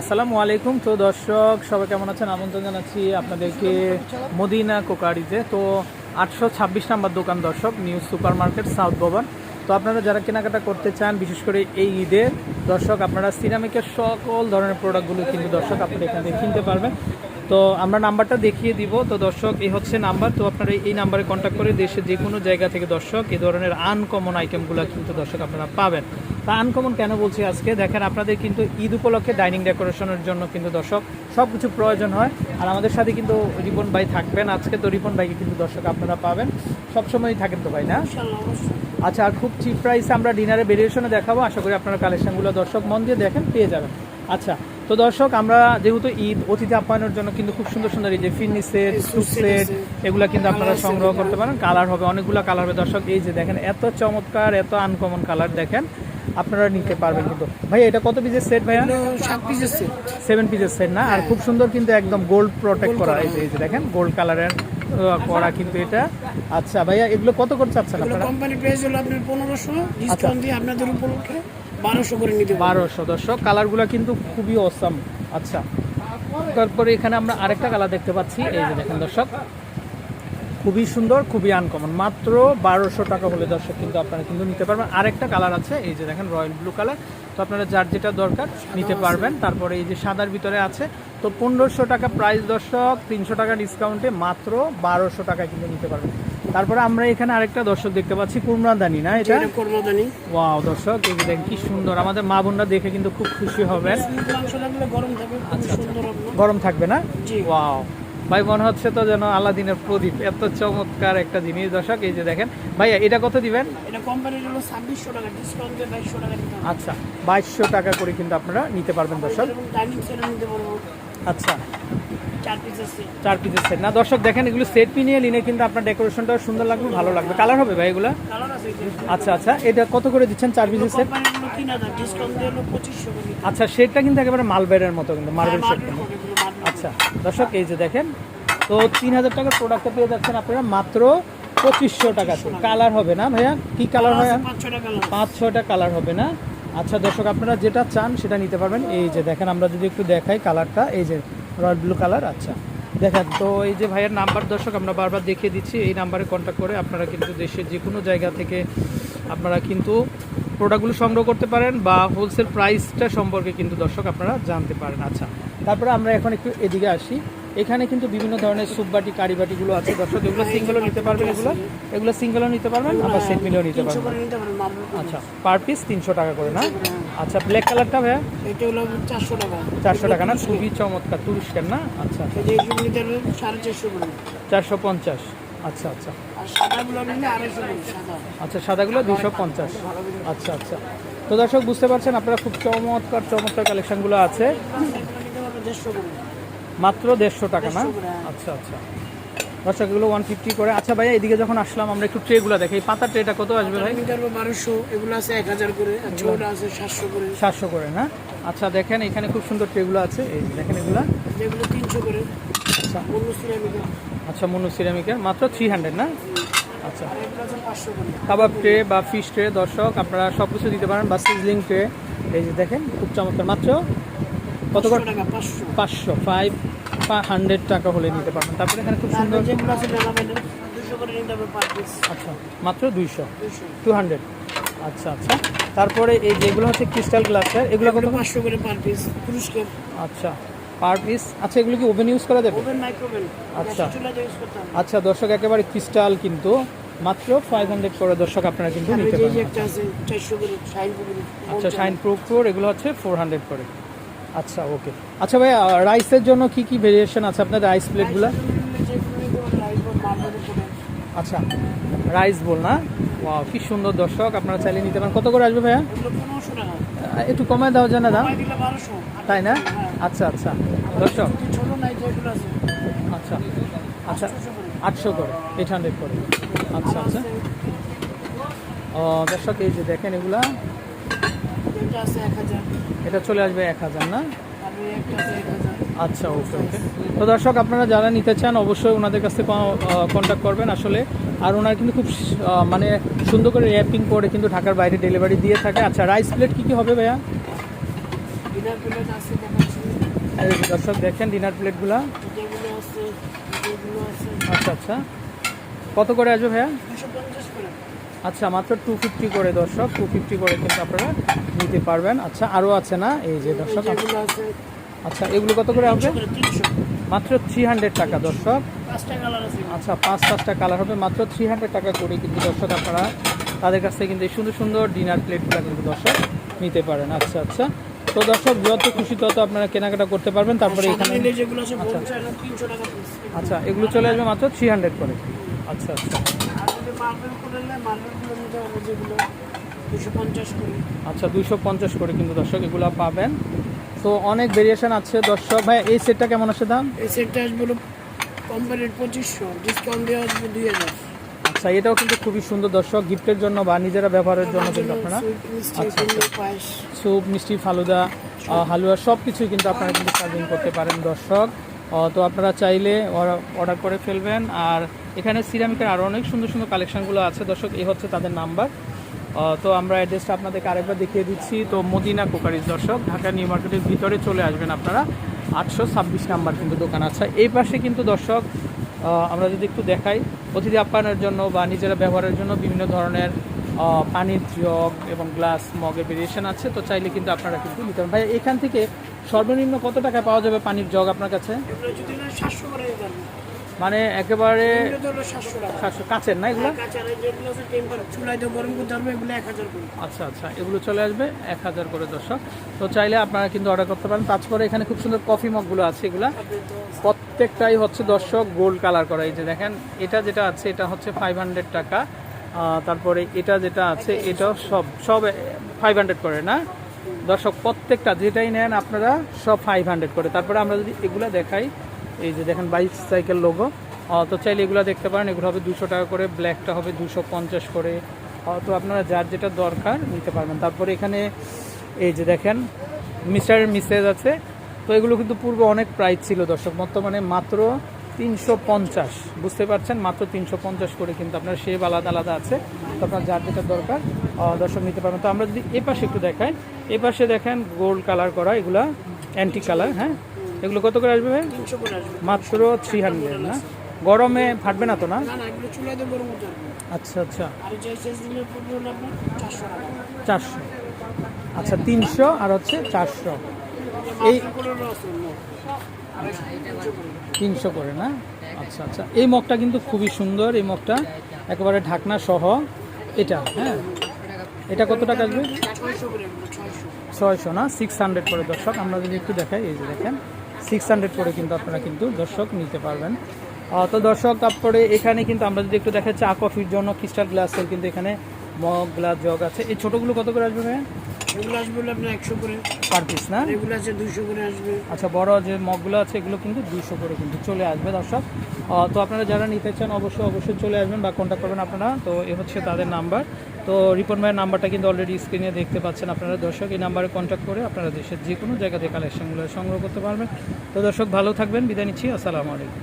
আসসালামু আলাইকুম। তো দর্শক, সবাই কেমন আছেন? আমন্ত্রণ জানাচ্ছি আপনাদেরকে মদিনা কোকারিতে। তো আটশো ছাব্বিশ নাম্বার দোকান দর্শক, নিউ সুপার মার্কেট সাউথ ভবন। তো আপনারা যারা কেনাকাটা করতে চান, বিশেষ করে এই ঈদে, দর্শক, আপনারা সিরামিকের সকল ধরনের প্রোডাক্টগুলো কিন্তু দর্শক আপনারা এখান থেকে কিনতে পারবেন। তো আমরা নাম্বারটা দেখিয়ে দিব। তো দর্শক এই হচ্ছে নাম্বার। তো আপনারা এই নাম্বারে কন্ট্যাক্ট করে দেশের যে কোনো জায়গা থেকে দর্শক এই ধরনের আনকমন আইটেমগুলো কিন্তু দর্শক আপনারা পাবেন। তা আনকমন কেন বলছি আজকে? দেখেন আপনাদের কিন্তু ঈদ উপলক্ষে ডাইনিং ডেকোরেশনের জন্য কিন্তু দর্শক সব কিছু প্রয়োজন হয়। আর আমাদের সাথে কিন্তু রিপন ভাই থাকবেন। আজকে তো রিপন ভাইকে কিন্তু দর্শক আপনারা পাবেন। সবসময়ই থাকেন তো ভাই না? আচ্ছা আর খুব চিপ প্রাইসে আমরা ডিনারে ভেরিয়েশনে দেখাবো। আশা করি আপনারা কালেকশনগুলো দর্শক মন দিয়ে দেখেন পেয়ে যাবেন। আচ্ছা তো দর্শক আমরা যেহেতু ঈদ অতিথি আপ্যায়নের জন্য কিন্তু খুব সুন্দর সুন্দর এই যে ফিরনি সেট স্যুট সেট এগুলো কিন্তু আপনারা সংগ্রহ করতে পারেন। কালার হবে অনেকগুলো কালার হবে। দর্শক এই যে দেখেন এত চমৎকার এত আনকমন কালার দেখেন আপনারা নিতে পারবেন কিন্তু। ভাই এটা কত পিসের সেট ভাইয়া? সাত পিসের সেট সেভেন পিসের সেট না? আর খুব সুন্দর কিন্তু একদম গোল্ড প্রোটেক্ট করা। এই যে এই যে দেখেন গোল্ড কালারের করা কিন্তু এটা। আচ্ছা ভাইয়া এগুলো কত করে চাচ্ছেন আপনারা? কোম্পানি প্রাইস হলো আপনার পনেরোশো ডিসকাউন্ট দিয়ে আপনাদের উপলক্ষে। বারোশো করে নিতে বারোশো দর্শক, কালারগুলো কিন্তু খুবই অসাম আচ্ছা তারপরে এখানে আমরা আরেকটা কালার দেখতে পাচ্ছি, এই যে দেখেন দর্শক। খুবই সুন্দর, খুবই আনকমন মাত্র বারোশো টাকা হলে দর্শক কিন্তু আপনারা কিন্তু নিতে পারবেন। আরেকটা কালার আছে, এই যে দেখেন রয়্যাল ব্লু কালার। তো আপনারা যার যেটা দরকার নিতে পারবেন। তারপরে এই যে সাদার ভিতরে আছে, তো পনেরোশো টাকা প্রাইস দর্শক, তিনশো টাকা ডিসকাউন্টে মাত্র বারোশো টাকা কিন্তু নিতে পারবেন। তারপরে আমরা এখানে আরেকটা দর্শক দেখতে পাচ্ছি কুমড়াদানি না এটা? কর্মদানি ওয়াও দর্শক এই দেখেন কি সুন্দর। আমাদের মা বোনরা দেখে কিন্তু খুব খুশি হবেন। গরম থাকবে খুব সুন্দর আপনার গরম থাকবে না? জি। ওয়াও। ভাই মনে হচ্ছে তো যেন আলাদিনের প্রদীপ। এত চমৎকার একটা জিনিস দর্শক এই যে দেখেন। ভাইয়া এটা কত দিবেন? আচ্ছা বাইশশো টাকা করে কিন্তু আপনারা নিতে পারবেন দর্শক। আচ্ছা। চার পিসের সেট সেট না দর্শক দেখেন এগুলো সেট নিয়ে নিলে কিন্তু আপনার ডেকোরেশনটাও সুন্দর লাগবে ভালো লাগবে। কালার হবে ভাই এগুলো? আচ্ছা আচ্ছা এটা কত করে দিচ্ছেন চার পিসের সেট করে নিতে আচ্ছা সেটটা কিন্তু একেবারে মালবেরের মতো কিন্তু মার্বেল সেট মার্বেল মার্বেল আচ্ছা দর্শক এই যে দেখেন তো তিন হাজার টাকার প্রোডাক্টটা পেয়ে যাচ্ছেন আপনারা মাত্র পঁচিশশো টাকাতে কালার হবে না ভাইয়া? কি কালার হয় পাঁচ ছয়টা কালার হবে। না। আচ্ছা দর্শক আপনারা যেটা চান সেটা নিতে পারবেন। এই যে দেখেন আমরা যদি একটু দেখাই কালারটা এই যে রয়্যাল ব্লু কালার আচ্ছা। দেখেন, তো এই যে ভাইয়ের নাম্বার, দর্শক, আমরা বারবার দেখিয়ে দিচ্ছি, এই নাম্বারে কন্ট্যাক্ট করে আপনারা কিন্তু দেশের যে কোনো জায়গা থেকে আপনারা কিন্তু প্রোডাক্টগুলো সংগ্রহ করতে পারেন বা হোলসেল প্রাইসটা সম্পর্কে কিন্তু দর্শক আপনারা জানতে পারেন। আচ্ছা তারপরে আমরা এখন একটু এদিকে আসি। এখানে কিন্তু বিভিন্ন ধরনের সুপ বাটি কারি বাটিগুলো আছে দর্শক এগুলো সিঙ্গেলও নিতে পারবেন এগুলো। এগুলো সিঙ্গেলও নিতে পারবেন আবার সেট মিলেও নিতে পারবেন। আচ্ছা পার পিস তিনশো টাকা করে না? আচ্ছা ব্ল্যাক কালারটা ভাইয়া? এটা হলো চারশো টাকা। চারশো টাকা না? খুবই চমৎকার তুরস্কের না? আচ্ছা সাড়ে চারশো পঞ্চাশ। আচ্ছা আচ্ছা। আচ্ছা সাদাগুলো দুশো পঞ্চাশ। আচ্ছা আচ্ছা। তো দর্শক বুঝতে পারছেন আপনারা খুব চমৎকার চমৎকার কালেকশনগুলো আছে। এগুলো মাত্র দেড়শো টাকা না? আচ্ছা আচ্ছা। দর্শক ওয়ান ফিফটি করে। আচ্ছা ভাইয়া এদিকে যখন আসলাম আমরা একটু ট্রেগুলো দেখি। এই পাতার ট্রেটা কত আসবে ভাই? বারোশো এগুলো আছে এক হাজার করে। আছে সাতশো করে। সাতশো করে না? আচ্ছা দেখেন এখানে খুব সুন্দর ট্রেগুলো আছে। এই দেখেন এগুলা। যেগুলো তিনশো করে। আচ্ছা। অন্য সিরামিকা। আচ্ছা মনু সিরামিকের মাত্র থ্রি হান্ড্রেড না? আচ্ছা। এগুলো কাবাব ট্রে বা ফিশ ট্রে দর্শক আপনারা সব কিছু দিতে পারেন। বা সিজলিং ট্রে। এই যে দেখেন খুব চমৎকার। মাত্র কত করে টাকা পাঁচশো। ফাইভ হান্ড্রেড টাকা হলে নিতে পারবেন। তারপরে এখানে খুব সুন্দর আচ্ছা মাত্র দুইশো। টু হান্ড্রেড আচ্ছা আচ্ছা। তারপরে এই যেগুলো হচ্ছে ক্রিস্টাল গ্লাসের এগুলো কত? পাঁচশো করে পার পিস আচ্ছা পার পিস আচ্ছা এগুলো কি ওভেন ইউজ করা যাবে? ওভেন মাইক্রোওভেন আচ্ছা। আচ্ছা দর্শক একেবারে ক্রিস্টাল কিন্তু। মাত্র ফাইভ হান্ড্রেড করে দর্শক আপনারা কিন্তু নিতে পারেন আচ্ছা শাইন প্রো প্রোর এগুলো হচ্ছে ফোর হান্ড্রেড করে। আচ্ছা ওকে আচ্ছা ভাই রাইসের জন্য কি কি ভেরিয়েশন আছে আপনার রাইস প্লেটগুলো আচ্ছা রাইস বল না? ওয়াও কি সুন্দর দর্শক আপনারা চাইলে নিতে পারেন। কত করে আসবে ভাইয়া? একটু কমায় দেওয়া যায় না দাম তাই না? আচ্ছা আচ্ছা। দর্শক। আচ্ছা আচ্ছা। আটশো করে এইট হান্ড্রেড করে। আচ্ছা আচ্ছা। ও দর্শক এই যে দেখেন এগুলা। এটা এক হাজার। এটা চলে আসবে এক হাজার না? আচ্ছা ওকে ওকে। তো দর্শক আপনারা যারা নিতে চান অবশ্যই ওনাদের কাছ থেকে কন্ট্যাক্ট করবেন। আসলে আর ওনারা কিন্তু খুব মানে সুন্দর করে র্যাপিং করে কিন্তু ঢাকার বাইরে ডেলিভারি দিয়ে থাকে। আচ্ছা রাইস প্লেট কী কী হবে ভাইয়া? দর্শক দেখেন ডিনার প্লেটগুলো আচ্ছা আচ্ছা। কত করে আসবে ভাইয়া? আচ্ছা মাত্র টু ফিফটি করে দর্শক টু ফিফটি করে কিন্তু আপনারা নিতে পারবেন। আচ্ছা আরও আছে না? এই যে দর্শক আচ্ছা। এগুলো কত করে হবে? মাত্র থ্রি হান্ড্রেড টাকা দর্শক। আচ্ছা পাঁচ পাঁচটা কালার হবে মাত্র থ্রি হান্ড্রেড টাকা করে কিন্তু দর্শক আপনারা তাদের কাছ থেকে কিন্তু এই সুন্দর সুন্দর ডিনার প্লেটগুলো কিন্তু দর্শক নিতে পারেন। আচ্ছা আচ্ছা। তো দর্শক যত খুশি তত আপনারা কেনাকাটা করতে পারবেন। তারপরে এখানে টাকা পিস আচ্ছা এগুলো চলে আসবে মাত্র থ্রি হান্ড্রেড করে। আচ্ছা আচ্ছা। আর যদি মার্বেল করে মার্বেলগুলো নিতে হবে যেগুলো দুশো পঞ্চাশ করে। আচ্ছা দুইশো পঞ্চাশ করে কিন্তু দর্শক এগুলো পাবেন। তো অনেক ভেরিয়েশন আছে দর্শক। ভাই এই সেটটা কেমন আছে দাম? এই সেটটা আসবে পঁচিশশো ডিসকাউন্ট দেওয়া আসবে দুই হাজার। আচ্ছা এটাও কিন্তু খুবই সুন্দর দর্শক। গিফটের জন্য বা নিজেরা ব্যবহারের জন্য কিন্তু আপনারা আচ্ছা, পায়েস। স্যুপ মিষ্টি ফালুদা হালুয়া সব কিছুই কিন্তু আপনারা কিন্তু সার্ভিং করতে পারেন দর্শক। তো আপনারা চাইলে অর্ডার করে ফেলবেন। আর এখানে সিরামিকের আরও অনেক সুন্দর সুন্দর কালেকশনগুলো আছে। দর্শক, এই হচ্ছে তাদের নাম্বার তো আমরা অ্যাড্রেসটা আপনাদেরকে আরেকবার দেখিয়ে দিচ্ছি। তো মদিনা কোকারিজ দর্শক, ঢাকা নিউ মার্কেটের ভিতরে চলে আসবেন আপনারা। আটশো ছাব্বিশ নাম্বার কিন্তু দোকান আছে। এই পাশে কিন্তু দর্শক আমরা যদি একটু দেখাই, অতিথি আপ্যায়নের জন্য বা নিজেরা ব্যবহারের জন্য বিভিন্ন ধরনের পানির জগ এবং গ্লাস মগের ভেরিয়েশন আছে তো চাইলে কিন্তু আপনারা কিন্তু নিতে পারেন। ভাই এখান থেকে সর্বনিম্ন কত টাকায় পাওয়া যাবে পানির জগ আপনার কাছে? মানে একেবারে সাতশো টাকা। কাছের না এগুলো? করে। আচ্ছা আচ্ছা এগুলো চলে আসবে এক হাজার করে দর্শক। তো চাইলে আপনারা কিন্তু অর্ডার করতে পারেন। তারপরে এখানে খুব সুন্দর কফি মগগুলো আছে এগুলো। প্রত্যেকটাই হচ্ছে দর্শক গোল্ড কালার করা। এই যে দেখেন এটা যেটা আছে এটা হচ্ছে ফাইভ হান্ড্রেড টাকা। তারপরে এটা যেটা আছে, এটাও সব সব ফাইভ হান্ড্রেড করে, না? দর্শক, প্রত্যেকটা যেটাই নেন আপনারা সব ফাইভ হান্ড্রেড করে। তারপরে আমরা যদি এগুলো দেখাই, এই যে দেখেন বাইক সাইকেল লোগো তো চাইলে এগুলো দেখতে পারেন, এগুলো হবে দুশো টাকা করে ব্ল্যাকটা হবে দুশো পঞ্চাশ করে। তো আপনারা যার যেটা দরকার নিতে পারবেন। তারপরে এখানে এই যে দেখেন, মিস্টার মিসেজ আছে। তো এগুলো কিন্তু পূর্বে অনেক প্রাইস ছিল দর্শক, বর্তমানে মাত্র তিনশো পঞ্চাশ। বুঝতে পারছেন? মাত্র তিনশো পঞ্চাশ করে কিন্তু আপনার শেপ আলাদা আলাদা আছে। তো আপনার যার যেটা দরকার দর্শক নিতে পারবেন। তো আমরা যদি এ পাশে একটু দেখাই এ পাশে দেখেন গোল্ড কালার করা এগুলা অ্যান্টি কালার হ্যাঁ? এগুলো কত করে আসবে ভাই? মাত্র থ্রি হান্ড্রেড না? গরমে ফাটবে না তো না? আচ্ছা আচ্ছা। চারশো। আচ্ছা তিনশো আর হচ্ছে চারশো। এই তিনশো করে। না? আচ্ছা আচ্ছা। এই মগটা কিন্তু খুবই সুন্দর। এই মগটা একেবারে ঢাকনা সহ এটা হ্যাঁ? এটা কত টাকা আসবে? ছয়শো না? সিক্স হান্ড্রেড করে, দর্শক। আমরা যদি একটু দেখাই, এই যে দেখেন সিক্স হান্ড্রেড করে কিন্তু আপনারা কিন্তু, দর্শক, নিতে পারবেন। তো দর্শক, তারপরে এখানে কিন্তু আমরা যদি একটু দেখাই, চা, কফির জন্য ক্রিস্টাল গ্লাসের কিন্তু এখানে মগ গ্লাস জগ আছে। এই ছোটোগুলো কত করে আসবে ভাইয়া? এগুলো আসবে আপনার একশো করে। পার পিস না? আর এগুলো আছে দুইশো করে আসবে। আচ্ছা বড় যে মগগুলো আছে এগুলো কিন্তু দুইশো করে কিন্তু চলে আসবে দর্শক। তো আপনারা যারা নিতে চান অবশ্যই অবশ্যই চলে আসবেন বা কন্ট্যাক্ট করবেন আপনারা। তো এ হচ্ছে তাদের নাম্বার তো রিপন ভাইয়ের নাম্বারটা কিন্তু অলরেডি স্ক্রিনে দেখতে পাচ্ছেন আপনারা দর্শক। এই নাম্বারে কন্ট্যাক্ট করে আপনারা দেশের যে কোনো জায়গা থেকে কালেকশনগুলো সংগ্রহ করতে পারবেন। তো দর্শক ভালো থাকবেন বিদায় নিচ্ছি আসসালামু আলাইকুম।